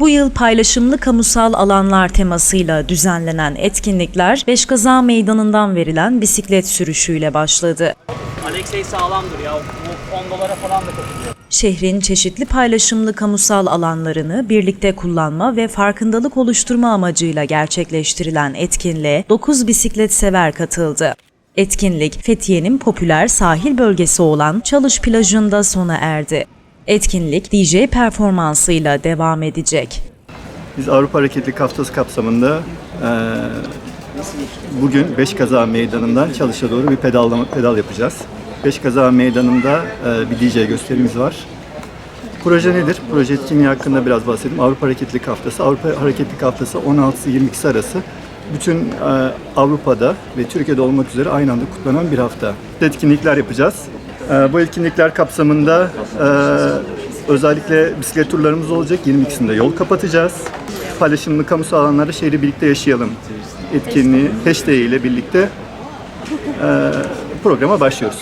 Bu yıl paylaşımlı kamusal alanlar temasıyla düzenlenen etkinlikler Beşkaza Meydanı'ndan verilen bisiklet sürüşüyle başladı. Alexey sağlamdır ya. Bu 10 dolara falan da katılıyor. Şehrin çeşitli paylaşımlı kamusal alanlarını birlikte kullanma ve farkındalık oluşturma amacıyla gerçekleştirilen etkinliğe 9 bisiklet sever katıldı. Etkinlik, Fethiye'nin popüler sahil bölgesi olan Çalış plajında sona erdi. Etkinlik DJ performansıyla devam edecek. Biz Avrupa Hareketlilik Haftası kapsamında eee, bugün Beşkaza Meydanı'ndan Çalış'a doğru bir pedallama, pedal yapacağız. Beşkaza Meydanı'nda eee, bir DJ gösterimiz var. Proje nedir? Proje etkinliği hakkında biraz bahsedeyim. Avrupa Hareketlilik Haftası. Avrupa Hareketlilik Haftası 16-22 arası bütün eee, Avrupa'da ve Türkiye'de olmak üzere aynı anda kutlanan bir hafta. Etkinlikler yapacağız. Eee, bu etkinlikler kapsamında eee, özellikle bisiklet turlarımız olacak. 22'sinde yol kapatacağız. Paylaşımlı kamusal alanlarda şehri birlikte yaşayalım etkinliği hashtag ile birlikte eee, programa başlıyoruz.